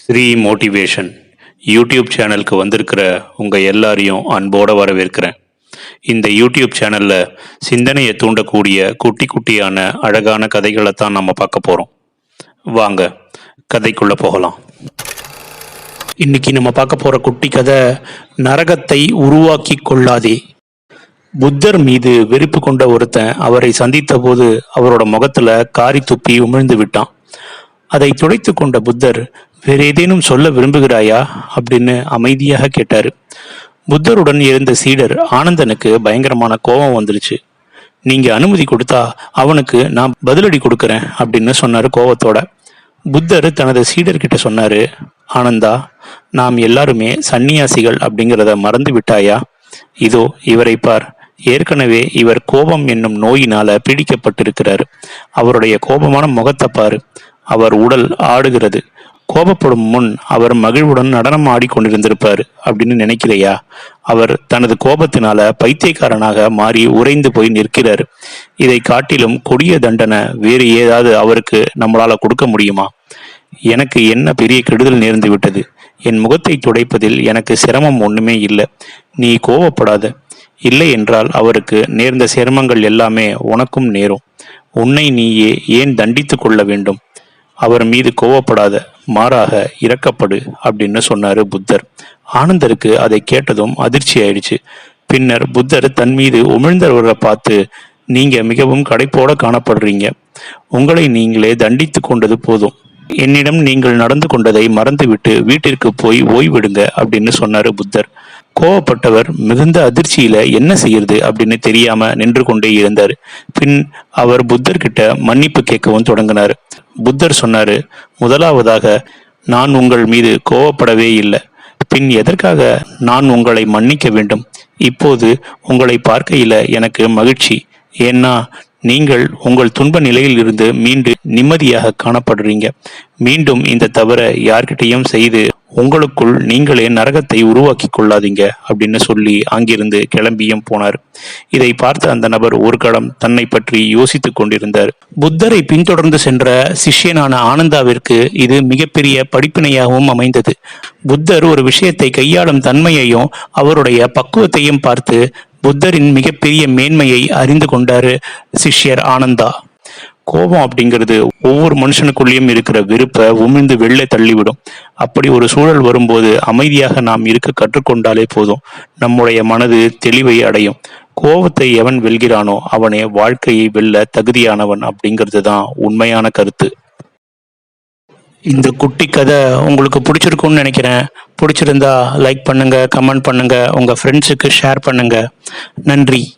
Sri motivation YouTube சேனலுக்கு வந்திருக்கிற உங்கள் எல்லாரையும் அன்போடு வரவேற்கிறேன். இந்த யூடியூப் சேனலில் சிந்தனையை தூண்டக்கூடிய குட்டி குட்டியான அழகான கதைகளை தான் நம்ம பார்க்க போகிறோம் வாங்க கதைக்குள்ளே போகலாம். இன்னைக்கு நம்ம பார்க்க போகிற குட்டி கதை நரகத்தை உருவாக்கி கொள்ளாதே. புத்தர் மீது வெறுப்பு கொண்ட ஒருத்தன் அவரை சந்தித்த போது அவரோட முகத்துல காரி துப்பி உமிழ்ந்து விட்டான். அதை துடைத்து கொண்ட புத்தர் வேற ஏதேனும் சொல்ல விரும்புகிறாயா? அப்படின்னு அமைதியாக கேட்டாரு. புத்தருடன் இருந்த சீடர் ஆனந்தனுக்கு பயங்கரமான கோபம் வந்துருச்சு. நீங்க அனுமதி கொடுத்தா அவனுக்கு நான் பதிலடி கொடுக்குறேன் அப்படின்னு சொன்னாரு கோபத்தோட. புத்தர் தனது சீடர்கிட்ட சொன்னாரு ஆனந்தா நாம் எல்லாருமே சந்நியாசிகள் அப்படிங்கிறத மறந்து விட்டாயா? இதோ இவரை பார். ஏற்கனவே இவர் கோபம் என்னும் நோயினால பீடிக்கப்பட்டிருக்கிறார். அவருடைய கோபமான முகத்தை பாரு. அவர் உடல் ஆடுகிறது. கோபப்படும் முன் அவர் மகிழ்வுடன் நடனம் ஆடிக்கொண்டிருந்திருப்பார் அப்படின்னு நினைக்கிறையா அவர் தனது கோபத்தினால பைத்தியக்காரனாக மாறி உறைந்து போய் நிற்கிறார். இதை காட்டிலும் கொடிய தண்டனை வேறு ஏதாவது அவருக்கு நம்மளால கொடுக்க முடியுமா? எனக்கு என்ன பெரிய கெடுதல் நேர்ந்து விட்டது? என் முகத்தை துடைப்பதில் எனக்கு சிரமம் ஒண்ணுமே இல்லை. நீ கோவப்படாத இல்லை என்றால் அவருக்கு நேர்ந்த சிரமங்கள் எல்லாமே உனக்கும் நேரும். உன்னை நீயே ஏன் தண்டித்து கொள்ள வேண்டும்? அவர் மீது கோவப்படாத மாறாக இறக்கப்படு அப்படின்னு சொன்னாரு புத்தர். ஆனந்தருக்கு அதை கேட்டதும் அதிர்ச்சி ஆயிடுச்சு. பின்னர் புத்தர் தன் மீது உமிழ்ந்தவரை பார்த்து நீங்க மிகவும் கடைப்போட காணப்படுறீங்க. உங்களை நீங்களே தண்டித்து கொண்டது போதும். என்னிடம் நீங்கள் நடந்து கொண்டதை மறந்துவிட்டு வீட்டிற்கு போய் ஓய்விடுங்க அப்படின்னு சொன்னாரு புத்தர். கோவப்பட்டவர் மிகுந்த அதிர்ச்சியில என்ன செய்யறது அப்படின்னு தெரியாம நின்று கொண்டே இருந்தார். பின் அவர் புத்தர்கிட்ட மன்னிப்பு கேட்கவும் தொடங்கினார். புத்தர் சொன்னாரு முதலாவதாக நான் உங்கள் மீது கோவப்படவே இல்லை. பின் எதற்காக நான் உங்களை மன்னிக்க வேண்டும்? இப்போது உங்களை பார்க்கையில எனக்கு மகிழ்ச்சி. ஏன்னா நீங்கள் உங்கள் துன்ப நிலையில் இருந்து மீண்டு நிம்மதியாக காணப்படுறீங்க. மீண்டும் இந்த தவற யார்கிட்டையும் செய்து உங்களுக்குள் நீங்களே நரகத்தை உருவாக்கி கொள்ளாதீங்க அப்படின்னு சொல்லி அங்கிருந்து கிளம்பியும் போனார். இதை பார்த்த அந்த நபர் ஒரு கடம் தன்னை பற்றி யோசித்துக் கொண்டிருந்தார். புத்தரை பின்தொடர்ந்து சென்ற சிஷ்யனான ஆனந்தாவிற்கு இது மிகப்பெரிய படிப்பினையாகவும் அமைந்தது. புத்தர் ஒரு விஷயத்தை கையாளும் தன்மையையும் அவருடைய பக்குவத்தையும் பார்த்து புத்தரின் மிகப்பெரிய மேன்மையை அறிந்து கொண்டாரு சிஷ்யர் ஆனந்தா. கோபம் அப்படிங்கிறது ஒவ்வொரு மனுஷனுக்குள்ளேயும் இருக்கிற வெறுப்பை உமிழ்ந்து வெளில தள்ளிவிடும். அப்படி ஒரு சூழல் வரும்போது அமைதியாக நாம் இருக்க கற்றுக்கொண்டாலே போதும். நம்முடைய மனது தெளிவை அடையும். கோபத்தை எவன் வெல்கிறானோ அவனே வாழ்க்கையை வெல்ல தகுதியானவன் அப்படிங்கிறது தான் உண்மையான கருத்து. இந்த குட்டி கதை உங்களுக்கு பிடிச்சிருக்கும்னு நினைக்கிறேன். பிடிச்சிருந்தா லைக் பண்ணுங்க கமெண்ட் பண்ணுங்க உங்க ஃப்ரெண்ட்ஸுக்கு ஷேர் பண்ணுங்க. நன்றி.